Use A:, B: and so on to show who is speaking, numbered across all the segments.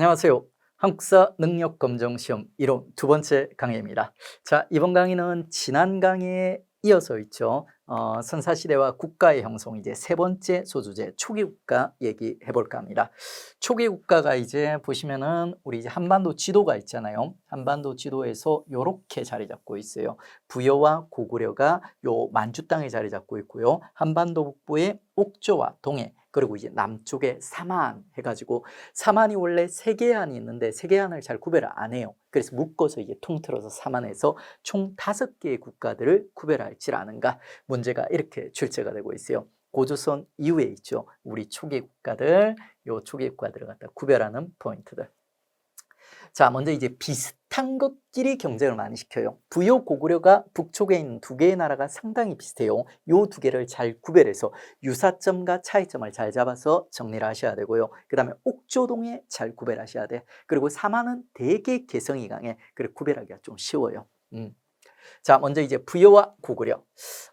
A: 안녕하세요. 한국사 능력 검정 시험 1호 두 번째 강의입니다. 자, 이번 강의는 지난 강의에 이어서 있죠. 어, 선사시대와 국가의 형성 이제 세 번째 소주제 초기 국가 얘기해 볼까 합니다. 초기 국가가 이제 보시면은 우리 이제 한반도 지도가 있잖아요. 한반도 지도에서 요렇게 자리 잡고 있어요. 부여와 고구려가 요 만주 땅에 자리 잡고 있고요. 한반도 북부의 옥조와 동해 그리고 이제 남쪽에 사만 해가지고 사만이 원래 세계안이 있는데 세계안을 잘 구별을 안 해요. 그래서 묶어서 이제 통틀어서 사만에서 총 다섯 개의 국가들을 구별할지 않은가 문제가 이렇게 출제가 되고 있어요. 고조선 이후에 있죠. 우리 초기 국가들, 요 초기 국가들을 갖다 구별하는 포인트들. 자, 먼저 이제 비슷한 것끼리 경쟁을 많이 시켜요. 부여 고구려가 북쪽에 있는 두 개의 나라가 상당히 비슷해요. 요 두 개를 잘 구별해서 유사점과 차이점을 잘 잡아서 정리를 하셔야 되고요. 그 다음에 옥조동에 잘 구별하셔야 돼. 그리고 사마는 되게 개성이 강해. 그래 구별하기가 좀 쉬워요. 음. 자, 먼저 이제 부여와 고구려.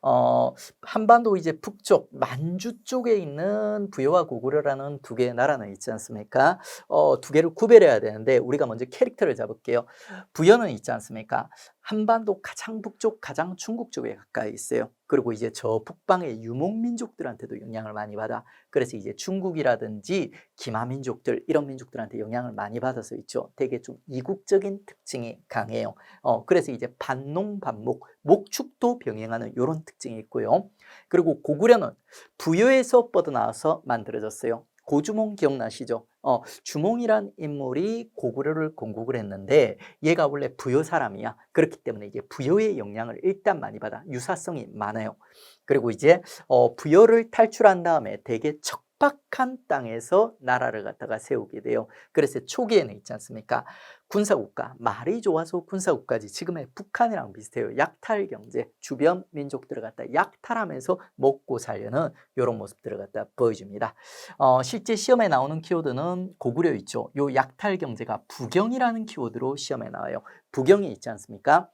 A: 어, 한반도 이제 북쪽 만주 쪽에 있는 부여와 고구려라는 두 개의 나라는 있지 않습니까? 어, 두 개를 구별해야 되는데 우리가 먼저 캐릭터를 잡을게요. 부여는 있지 않습니까? 한반도 가장 북쪽, 가장 중국 쪽에 가까이 있어요. 그리고 이제 저 북방의 유목민족들한테도 영향을 많이 받아. 그래서 이제 중국이라든지 기마민족들 이런 민족들한테 영향을 많이 받아서 있죠. 되게 좀 이국적인 특징이 강해요. 어, 그래서 이제 반농 반목, 목축도 병행하는 이런 특징이 있고요. 그리고 고구려는 부여에서 뻗어나와서 만들어졌어요. 고주몽 기억나시죠? 어, 주몽이란 인물이 고구려를 건국을 했는데 얘가 원래 부여 사람이야. 그렇기 때문에 이게 부여의 영향을 일단 많이 받아. 유사성이 많아요. 그리고 이제 어, 부여를 탈출한 다음에 되게 척 박한 땅에서 나라를 갖다가 세우게 돼요. 그래서 초기에는 있지 않습니까? 군사국가, 말이 좋아서 군사국가지 지금의 북한이랑 비슷해요. 약탈 경제, 주변 민족들을 갖다 약탈하면서 먹고 살려는 이런 모습들을 갖다 보여줍니다. 어, 실제 시험에 나오는 키워드는 고구려 있죠. 요 약탈 경제가 부경이라는 키워드로 시험에 나와요. 부경이 있지 않습니까?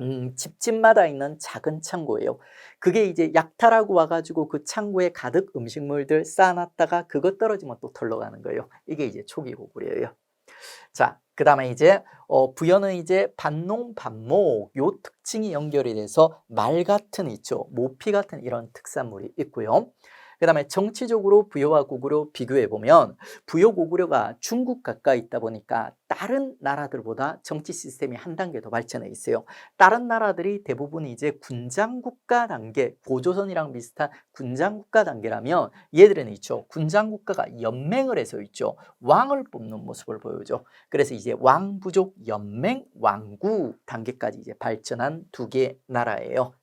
A: 음, 집집마다 있는 작은 창고예요. 그게 이제 약탈하고 와가지고 그 창고에 가득 음식물들 쌓아놨다가 그것 떨어지면 또 털러 가는 거예요. 이게 이제 초기 고구려예요. 자, 그 다음에 이제 어, 부여는 이제 반농 반목 요 특징이 연결이 돼서 말 같은 있죠 모피 같은 이런 특산물이 있고요. 그 다음에 정치적으로 부여와 고구려 비교해 보면 부여 고구려가 중국 가까이 있다 보니까 다른 나라들보다 정치 시스템이 한 단계 더 발전해 있어요. 다른 나라들이 대부분 이제 군장국가 단계, 고조선이랑 비슷한 군장국가 단계라면 얘들은 있죠. 군장국가가 연맹을 해서 있죠. 왕을 뽑는 모습을 보여줘. 그래서 이제 왕부족 연맹 왕구 단계까지 이제 발전한 두 개 나라예요.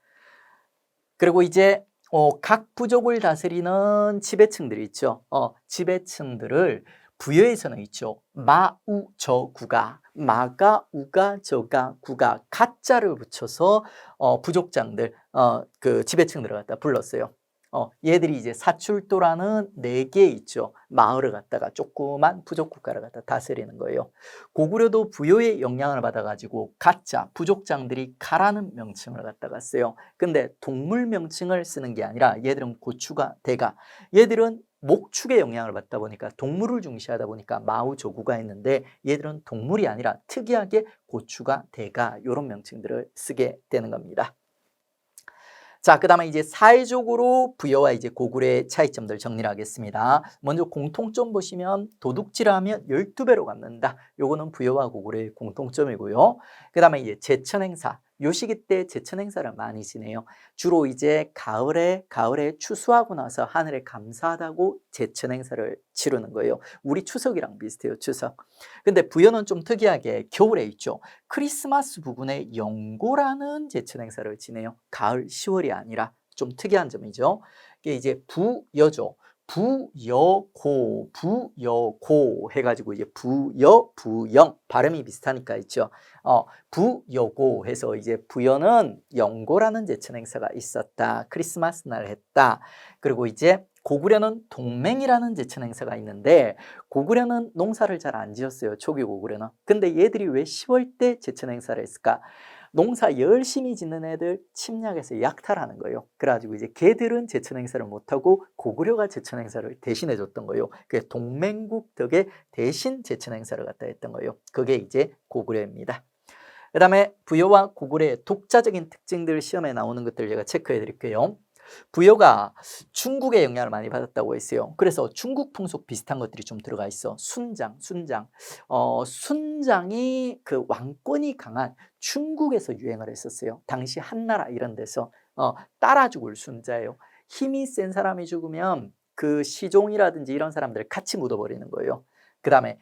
A: 그리고 이제 어, 각 부족을 다스리는 지배층들이 있죠. 어, 지배층들을 부여에서는 있죠. 마우 저구가 마가 우가 저가 구가 가짜를 붙여서 어, 부족장들 어, 그 지배층들을 갖다 불렀어요. 어, 얘들이 이제 사출도라는 네 개 있죠. 마을을 갖다가 조그만 부족 국가를 갖다 다스리는 거예요. 고구려도 부여의 영향을 받아가지고 가짜 부족장들이 가라는 명칭을 갖다가 써요. 근데 동물 명칭을 쓰는 게 아니라 얘들은 고추가 대가 얘들은 목축의 영향을 받다 보니까 동물을 중시하다 보니까 마우 조구가 있는데 얘들은 동물이 아니라 특이하게 고추가 대가 이런 명칭들을 쓰게 되는 겁니다. 자, 그 다음에 이제 사회적으로 부여와 이제 고구려의 차이점들 정리를 하겠습니다. 먼저 공통점 보시면 도둑질을 하면 12배로 갚는다. 요거는 부여와 고구려의 공통점이고요. 그 다음에 이제 제천 행사. 요 시기 때 제천 행사를 많이 지내요. 주로 이제 가을에 가을에 추수하고 나서 하늘에 감사하다고 제천 행사를 치르는 거예요. 우리 추석이랑 비슷해요. 추석. 근데 부여는 좀 특이하게 겨울에 있죠. 크리스마스 부근에 영고라는 제천 행사를 지내요. 가을 10월이 아니라 좀 특이한 점이죠. 이게 이제 부여죠. 부여고, 부여고 해가지고 이제 부여, 부영 발음이 비슷하니까 있죠. 어, 부여고 해서 이제 부여는 영고라는 제천 행사가 있었다. 크리스마스 날 했다. 그리고 이제 고구려는 동맹이라는 제천 행사가 있는데 고구려는 농사를 잘 안 지었어요. 초기 고구려는. 근데 얘들이 왜 10월 때 제천 행사를 했을까? 농사 열심히 짓는 애들 침략해서 약탈하는 거예요. 그래가지고 이제 걔들은 제천 행사를 못하고 고구려가 제천 행사를 대신해 줬던 거예요. 그 동맹국 덕에 대신 제천 행사를 갖다 했던 거예요. 그게 이제 고구려입니다. 그 다음에 부여와 고구려의 독자적인 특징들 시험에 나오는 것들 제가 체크해 드릴게요. 부여가 중국의 영향을 많이 받았다고 했어요. 그래서 중국 풍속 비슷한 것들이 좀 들어가 있어. 순장, 순장. 어, 순장이 그 왕권이 강한 중국에서 유행을 했었어요. 당시 한나라 이런 데서 어, 따라 죽을 순자예요. 힘이 센 사람이 죽으면 그 시종이라든지 이런 사람들을 같이 묻어버리는 거예요. 그 다음에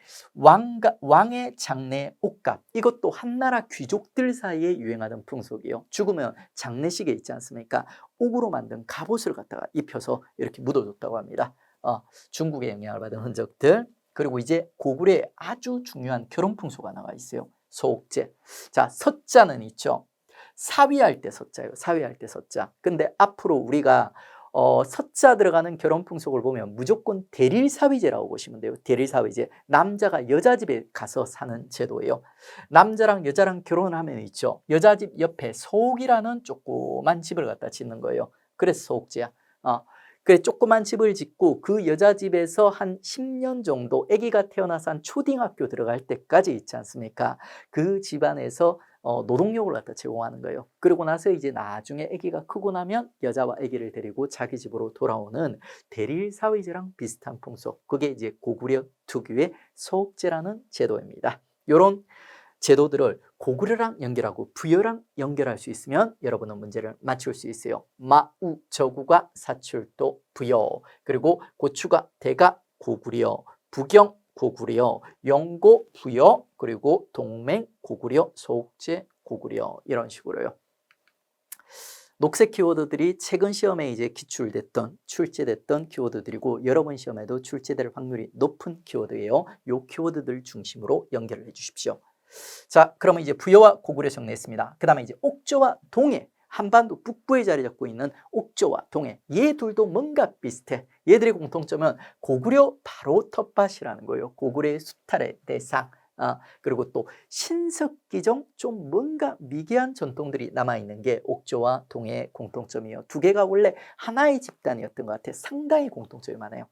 A: 왕의 장례 옷값 이것도 한나라 귀족들 사이에 유행하던 풍속이에요. 죽으면 장례식에 있지 않습니까? 옥으로 만든 갑옷을 갖다가 입혀서 이렇게 묻어줬다고 합니다. 어, 중국의 영향을 받은 흔적들 그리고 이제 고구려의 아주 중요한 결혼 풍속 하나가 있어요. 소옥제. 자, 서자는 있죠. 사위할 때 서자예요. 사위할 때 서자. 근데 앞으로 우리가 어, 서자 들어가는 결혼 풍속을 보면 무조건 대릴 사위제라고 보시면 돼요. 대릴 사위제. 남자가 여자 집에 가서 사는 제도예요. 남자랑 여자랑 결혼을 하면 있죠. 여자 집 옆에 소옥이라는 조그만 집을 갖다 짓는 거예요. 그래서 소옥제야. 어. 그래 조그만 집을 짓고 그 여자 집에서 한 10년 정도 아기가 태어나서 한 초등학교 들어갈 때까지 있지 않습니까? 그 집안에서 어, 노동력을 갖다 제공하는 거예요. 그러고 나서 이제 나중에 아기가 크고 나면 여자와 아기를 데리고 자기 집으로 돌아오는 대릴 사회제랑 비슷한 풍속. 그게 이제 고구려 특유의 소옥제라는 제도입니다. 요런 제도들을 고구려랑 연결하고 부여랑 연결할 수 있으면 여러분은 문제를 맞출 수 있어요. 마우 저구가 사출도 부여 그리고 고추가 대가 고구려 부경 고구려 영고 부여 그리고 동맹 고구려 소옥제 고구려 이런 식으로요. 녹색 키워드들이 최근 시험에 이제 기출됐던 출제됐던 키워드들이고 여러분 시험에도 출제될 확률이 높은 키워드예요. 요 키워드들 중심으로 연결을 해 주십시오. 자, 그러면 이제 부여와 고구려 정리했습니다. 그 다음에 이제 옥조와 동해, 한반도 북부에 자리 잡고 있는 옥조와 동해, 얘 둘도 뭔가 비슷해. 얘들의 공통점은 고구려 바로 텃밭이라는 거예요. 고구려의 수탈의 대상. 아, 그리고 또 신석기종 좀 뭔가 미개한 전통들이 남아있는 게 옥조와 동해의 공통점이에요. 두 개가 원래 하나의 집단이었던 것 같아요. 상당히 공통점이 많아요.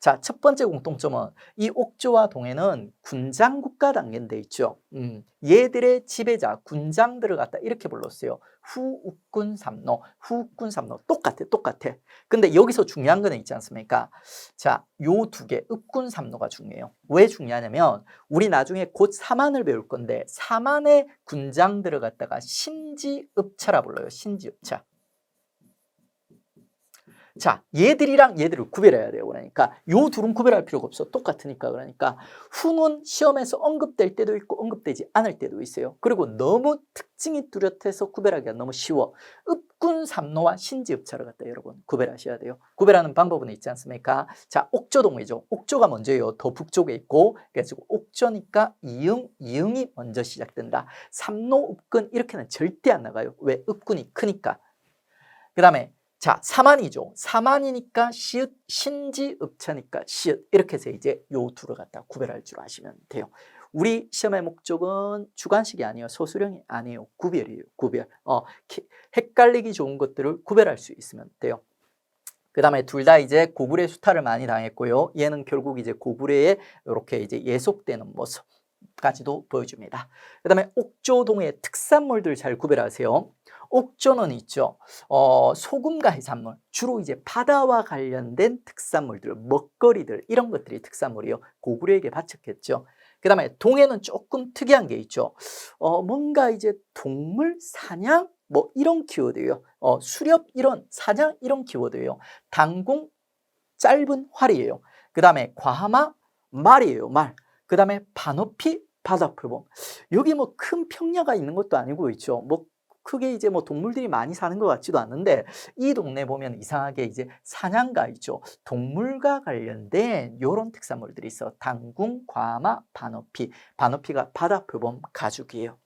A: 자, 첫 번째 공통점은 이 옥조와 동해는 군장 국가 단계돼 있죠. 음, 얘들의 지배자 군장들을 갖다 이렇게 불렀어요. 후욱군 삼노, 후욱군 삼노 똑같아, 똑같아. 근데 여기서 중요한 거는 있지 않습니까? 자, 요 두 개, 읍군 삼노가 중요해요. 왜 중요하냐면 우리 나중에 곧 사만을 배울 건데 사만의 군장들을 갖다가 신지읍차라 불러요. 신지읍차. 자, 얘들이랑 얘들을 구별해야 돼요. 그러니까 요 둘은 구별할 필요가 없어. 똑같으니까 그러니까 후는 시험에서 언급될 때도 있고 언급되지 않을 때도 있어요. 그리고 너무 특징이 뚜렷해서 구별하기가 너무 쉬워. 읍군 삼노와 신지읍차를 갖다 여러분 구별하셔야 돼요. 구별하는 방법은 있지 않습니까? 자, 옥조동이죠. 옥조가 먼저예요. 더 북쪽에 있고 그래서 옥조니까 이응, 이응이 먼저 시작된다. 삼노, 읍군 이렇게는 절대 안 나가요. 왜? 읍군이 크니까. 그 다음에 자, 사만이죠. 사만이니까 시읒, 신지읍차니까 시읒. 이렇게 해서 이제 요 둘을 갖다 구별할 줄 아시면 돼요. 우리 시험의 목적은 주관식이 아니에요. 소수령이 아니에요. 구별이에요. 구별. 어, 헷갈리기 좋은 것들을 구별할 수 있으면 돼요. 그 다음에 둘 다 이제 고구려 수탈을 많이 당했고요. 얘는 결국 이제 고구려에 이렇게 이제 예속되는 모습 까지도 보여줍니다. 그 다음에 옥조동의 특산물들 잘 구별하세요. 옥조는 있죠. 어, 소금과 해산물, 주로 이제 바다와 관련된 특산물들, 먹거리들 이런 것들이 특산물이요. 고구려에게 바쳤겠죠. 그 다음에 동해는 조금 특이한 게 있죠. 어, 뭔가 이제 동물 사냥 뭐 이런 키워드예요. 어, 수렵 이런 사냥 이런 키워드예요. 당공 짧은 활이에요. 그 다음에 과하마 말이에요. 말. 그 다음에 반어피 바다표범. 여기 뭐 큰 평야가 있는 것도 아니고 있죠. 뭐 크게 이제 뭐 동물들이 많이 사는 것 같지도 않는데 이 동네 보면 이상하게 이제 사냥가 있죠. 동물과 관련된 이런 특산물들이 있어. 당궁, 과마, 반어피. 반어피가 바다 표범 가죽이에요.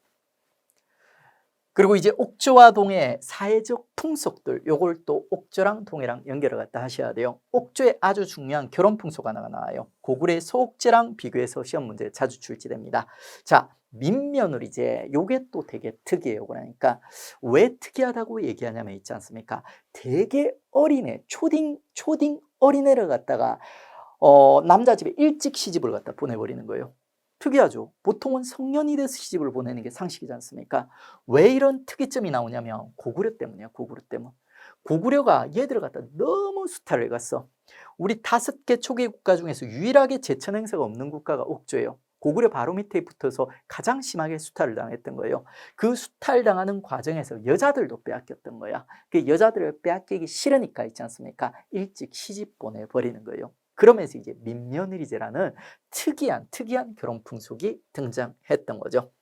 A: 그리고 이제 옥조와 동해 사회적 풍속들 요걸 또 옥조랑 동해랑 연결을 갖다 하셔야 돼요. 옥조에 아주 중요한 결혼 풍속 하나가 나와요. 고구려 소옥제랑 비교해서 시험 문제 자주 출제됩니다. 자, 민며느리제 요게 또 되게 특이해요. 그러니까 왜 특이하다고 얘기하냐면 있지 않습니까? 되게 어린애, 초딩 초딩 어린애를 갖다가 어, 남자 집에 일찍 시집을 갖다 보내버리는 거예요. 특이하죠. 보통은 성년이 돼서 시집을 보내는 게 상식이지 않습니까? 왜 이런 특이점이 나오냐면 고구려 때문이야. 고구려 때문. 고구려가 얘들을 갖다 너무 수탈을 갔어. 우리 다섯 개 초기 국가 중에서 유일하게 제천 행사가 없는 국가가 옥조예요. 고구려 바로 밑에 붙어서 가장 심하게 수탈을 당했던 거예요. 그 수탈당하는 과정에서 여자들도 빼앗겼던 거야. 그 여자들을 빼앗기기 싫으니까 있지 않습니까? 일찍 시집 보내버리는 거예요. 그러면서 이제 민며느리제라는 특이한 특이한 결혼 풍속이 등장했던 거죠.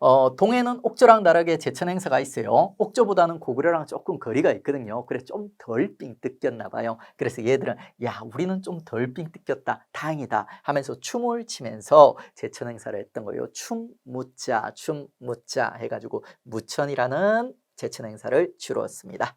A: 어, 동해는 옥조랑 다르게 제천 행사가 있어요. 옥조보다는 고구려랑 조금 거리가 있거든요. 그래서 좀덜 삥 뜯겼나 봐요. 그래서 얘들은 야 우리는 좀 덜 삥 뜯겼다 다행이다 하면서 춤을 치면서 제천 행사를 했던 거예요. 춤 묻자 춤 묻자 해가지고 무천이라는 제천 행사를 치루었습니다.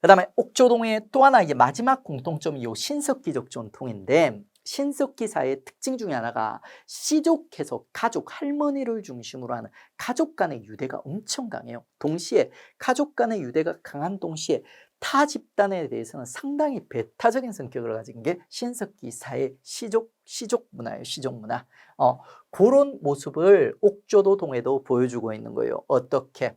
A: 그 다음에 옥조동의 또 하나 이제 마지막 공통점이 요 신석기적 전통인데 신석기사의 특징 중에 하나가 시족해서 가족, 할머니를 중심으로 하는 가족 간의 유대가 엄청 강해요. 동시에 가족 간의 유대가 강한 동시에 타 집단에 대해서는 상당히 배타적인 성격을 가진 게 신석기사의 시족, 시족 문화예요. 시족 문화. 어, 그런 모습을 옥조도 동에도 보여주고 있는 거예요. 어떻게?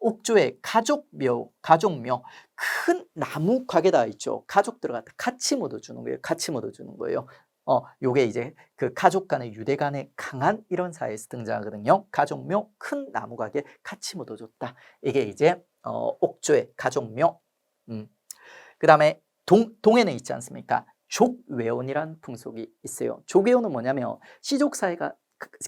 A: 옥조에 가족묘, 가족묘, 큰 나무 가게다 있죠. 가족들 갖다 같이 묻어주는 거예요. 같이 묻어주는 거예요. 어, 요게 이제 그 가족 간의 유대 간의 강한 이런 사회에서 등장하거든요. 가족묘, 큰 나무 가게 같이 묻어줬다. 이게 이제 어, 옥조의 가족묘. 음. 그 다음에 동, 동에는 있지 않습니까? 족외원이란 풍속이 있어요. 족외원은 뭐냐면 시족 사회가 그,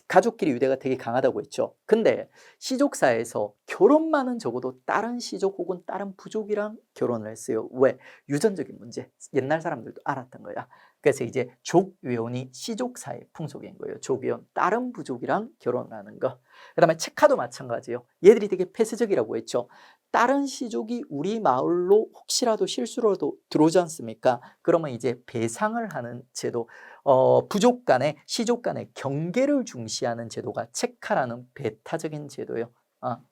A: 가족끼리 유대가 되게 강하다고 했죠. 근데 시족사에서 결혼만은 적어도 다른 시족 혹은 다른 부족이랑 결혼을 했어요. 왜? 유전적인 문제. 옛날 사람들도 알았던 거야. 그래서 이제 족위원이 시족사의 풍속인 거예요. 족위원, 다른 부족이랑 결혼하는 거. 그 다음에 체카도 마찬가지예요. 얘들이 되게 폐쇄적이라고 했죠. 다른 시족이 우리 마을로 혹시라도 실수로도 들어오지 않습니까? 그러면 이제 배상을 하는 제도, 어, 부족 간의 시족 간의 경계를 중시하는 제도가 체카라는 배타적인 제도예요. 어.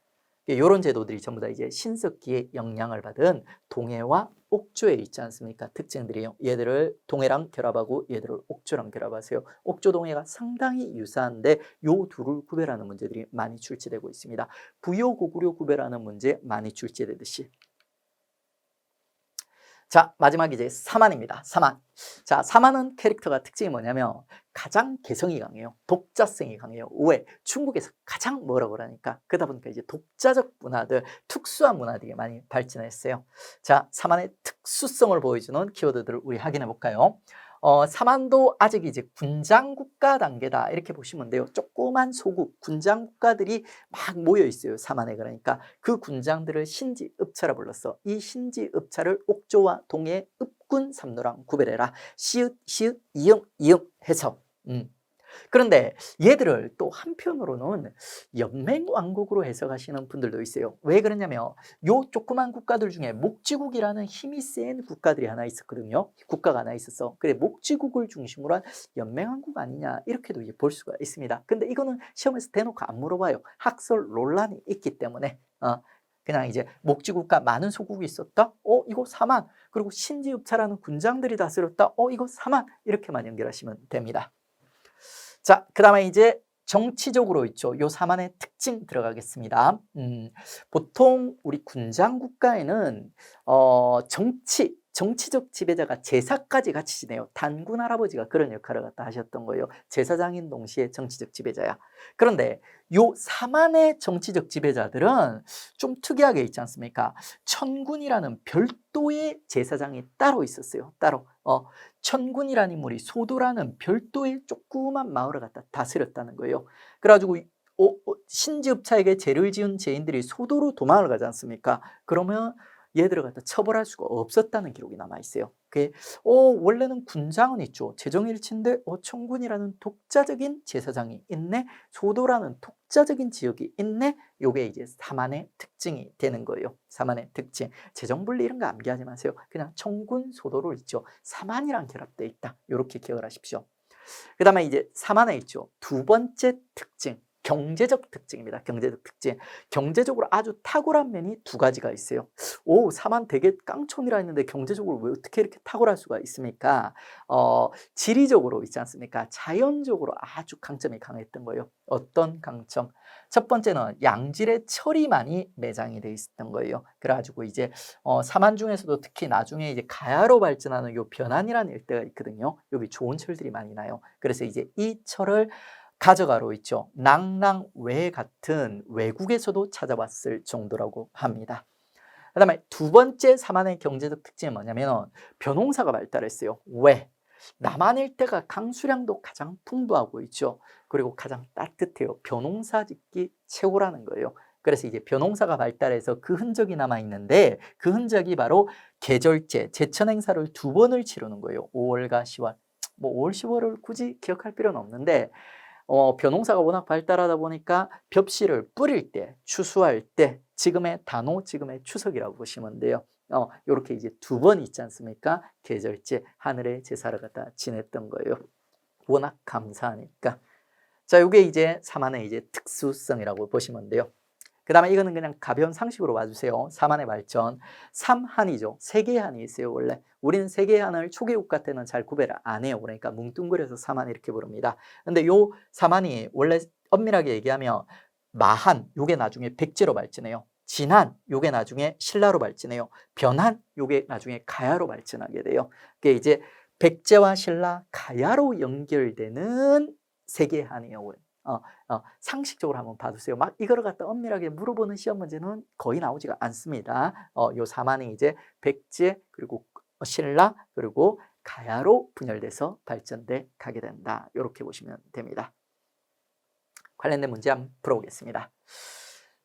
A: 이런 제도들이 전부 다 이제 신석기의 영향을 받은 동해와 옥조에 있지 않습니까? 특징들이요. 얘들을 동해랑 결합하고 얘들을 옥조랑 결합하세요. 옥조 동해가 상당히 유사한데 요 둘을 구별하는 문제들이 많이 출제되고 있습니다. 부여 고구려 구별하는 문제 많이 출제되듯이 자, 마지막 이제 사만입니다. 사만. 자, 사만은 캐릭터가 특징이 뭐냐면 가장 개성이 강해요. 독자성이 강해요. 왜? 중국에서 가장 뭐라고 그러니까 그러다 보니까 이제 독자적 문화들, 특수한 문화들이 많이 발전했어요. 자, 사만의 특수성을 보여주는 키워드들을 우리 확인해 볼까요? 어, 사만도 아직 이제 군장 국가 단계다 이렇게 보시면 돼요. 조그만 소국 군장 국가들이 막 모여 있어요. 사만에 그러니까 그 군장들을 신지 읍차라 불렀어. 이 신지 읍차를 옥조와 동해 읍군 삼로랑 구별해라. 시읒 시읒 이응 이응 해서 음. 그런데 얘들을 또 한편으로는 연맹 왕국으로 해석하시는 분들도 있어요. 왜 그러냐면 요 조그만 국가들 중에 목지국이라는 힘이 센 국가들이 하나 있었거든요. 국가가 하나 있었어. 그래 목지국을 중심으로 한 연맹 왕국 아니냐 이렇게도 이제 볼 수가 있습니다. 근데 이거는 시험에서 대놓고 안 물어봐요. 학설 논란이 있기 때문에 어, 그냥 이제 목지국가 많은 소국이 있었다. 어 이거 사만 그리고 신지읍차라는 군장들이 다스렸다. 어 이거 사만 이렇게만 연결하시면 됩니다. 자, 그 다음에 이제 정치적으로 있죠. 요 사만의 특징 들어가겠습니다. 음, 보통 우리 군장 국가에는 어, 정치, 정치적 지배자가 제사까지 같이 지내요. 단군 할아버지가 그런 역할을 갖다 하셨던 거예요. 제사장인 동시에 정치적 지배자야. 그런데 요 사만의 정치적 지배자들은 좀 특이하게 있지 않습니까? 천군이라는 별도의 제사장이 따로 있었어요. 따로. 어, 천군이라는 인물이 소도라는 별도의 조그만 마을을 갖다 다스렸다는 거예요. 그래가지고 어, 어, 신지읍차에게 죄를 지은 죄인들이 소도로 도망을 가지 않습니까? 그러면 얘들을 갖다 처벌할 수가 없었다는 기록이 남아 있어요. 그게 어, 원래는 군장은 있죠. 재정일치인데 어, 청군이라는 독자적인 제사장이 있네. 소도라는 독자적인 지역이 있네. 요게 이제 사만의 특징이 되는 거예요. 사만의 특징. 재정분리 이런 거 암기하지 마세요. 그냥 청군 소도로 있죠. 사만이랑 결합되어 있다. 이렇게 기억을 하십시오. 그 다음에 이제 3안에 있죠. 두 번째 특징. 경제적 특징입니다. 경제적 특징. 경제적으로 아주 탁월한 면이 두 가지가 있어요. 오, 3안 되게 깡총이라 했는데 경제적으로 왜 어떻게 이렇게 탁월할 수가 있습니까? 어, 지리적으로 있지 않습니까? 자연적으로 아주 강점이 강했던 거예요. 어떤 강점? 첫 번째는 양질의 철이 많이 매장이 돼 있었던 거예요. 그래가지고 이제 어, 삼안 중에서도 특히 나중에 이제 가야로 발전하는 요 변환이라는 일대가 있거든요. 여기 좋은 철들이 많이 나요. 그래서 이제 이 철을 가져가로 있죠. 낭낭외 같은 외국에서도 찾아봤을 정도라고 합니다. 그 다음에 두 번째 삼안의 경제적 특징은 뭐냐면 벼농사가 발달했어요. 왜? 남한 일대가 강수량도 가장 풍부하고 있죠. 그리고 가장 따뜻해요. 벼농사 짓기 최고라는 거예요. 그래서 이제 벼농사가 발달해서 그 흔적이 남아 있는데 그 흔적이 바로 계절제, 제천 행사를 두 번을 치르는 거예요. 5월과 10월. 뭐 5월, 10월을 굳이 기억할 필요는 없는데 어, 벼농사가 워낙 발달하다 보니까 벽씨를 뿌릴 때, 추수할 때 지금의 단오, 지금의 추석이라고 보시면 돼요. 어, 요렇게 이제 두 번 있지 않습니까? 계절제, 하늘의 제사를 갖다 지냈던 거예요. 워낙 감사하니까. 자, 요게 이제 사만의 이제 특수성이라고 보시면 돼요. 그 다음에 이거는 그냥 가벼운 상식으로 봐주세요. 사만의 발전. 삼한이죠. 세 개의 한이 있어요, 원래. 우리는 세 개의 한을 초계국가 때는 잘 구별을 안 해요. 그러니까 뭉뚱그려서 사만 이렇게 부릅니다. 근데 요 사만이 원래 엄밀하게 얘기하면 마한, 요게 나중에 백제로 발전해요. 진한, 요게 나중에 신라로 발전해요. 변한, 요게 나중에 가야로 발전하게 돼요. 그게 이제 백제와 신라, 가야로 연결되는 세 개의 한이에요. 어, 어, 상식적으로 한번 봐주세요. 막 이거를 갖다 엄밀하게 물어보는 시험 문제는 거의 나오지가 않습니다. 어, 요 사만이 이제 백제 그리고 신라 그리고 가야로 분열돼서 발전돼 가게 된다. 이렇게 보시면 됩니다. 관련된 문제 한번 풀어보겠습니다.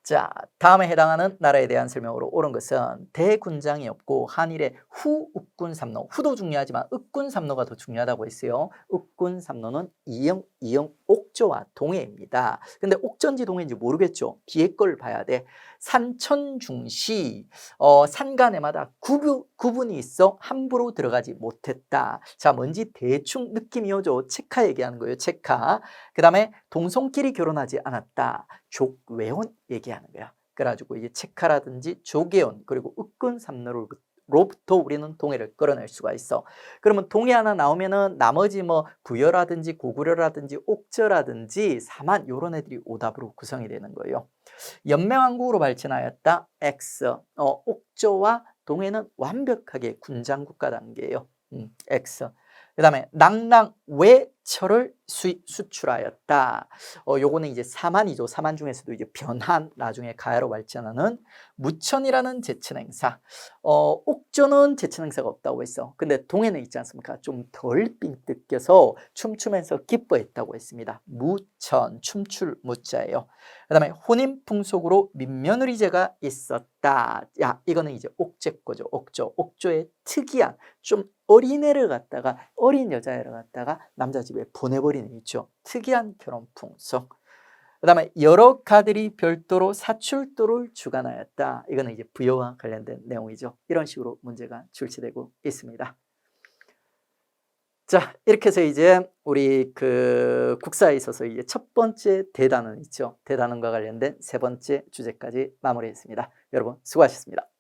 A: 자, 다음에 해당하는 나라에 대한 설명으로 옳은 것은 대군장이 없고 한일의 후욱군 삼로, 후도 중요하지만 읍군 삼로가 더 중요하다고 했어요. 읍군 삼로는 이영, 이영, 옥조와 동해입니다. 근데 옥전지 동해인지 모르겠죠. 뒤에 걸 봐야 돼. 산천중시, 어, 산간에마다 구분, 구분이 있어 함부로 들어가지 못했다. 자, 뭔지 대충 느낌이 오죠. 체카 얘기하는 거예요. 체카. 그 다음에 동성끼리 결혼하지 않았다. 족외혼 얘기하는 거야. 그래가지고 이제 체카라든지 조계혼 그리고 읍근 삼로로부터 우리는 동해를 끌어낼 수가 있어. 그러면 동해 하나 나오면은 나머지 뭐 부여라든지 고구려라든지 옥저라든지 사만 요런 애들이 오답으로 구성이 되는 거예요. 연맹왕국으로 발전하였다. X. 어, 옥저와 동해는 완벽하게 군장 국가 단계예요. 음, X. 그 다음에 낭낭 외 철을 수, 수출하였다. 어, 요거는 이제 사만이죠. 사만 중에서도 이제 변한 나중에 가야로 발전하는 무천이라는 제천 행사. 어, 옥조는 제천 행사가 없다고 했어. 근데 동해는 있지 않습니까? 좀덜 삥뜯겨서 춤추면서 기뻐했다고 했습니다. 무천, 춤출 무자예요. 그 다음에 혼인 풍속으로 민며느리제가 있었다. 야, 이거는 이제 옥제 거죠. 옥조. 옥조의 특이한 좀 어린애를 갖다가 어린 여자애를 갖다가 남자 집에 보내버리는 있죠. 특이한 결혼 풍속. 그 다음에 여러 가들이 별도로 사출도를 주관하였다. 이거는 이제 부여와 관련된 내용이죠. 이런 식으로 문제가 출제되고 있습니다. 자, 이렇게 해서 이제 우리 그 국사에 있어서 이제 첫 번째 대단원 있죠. 대단원과 관련된 세 번째 주제까지 마무리했습니다. 여러분 수고하셨습니다.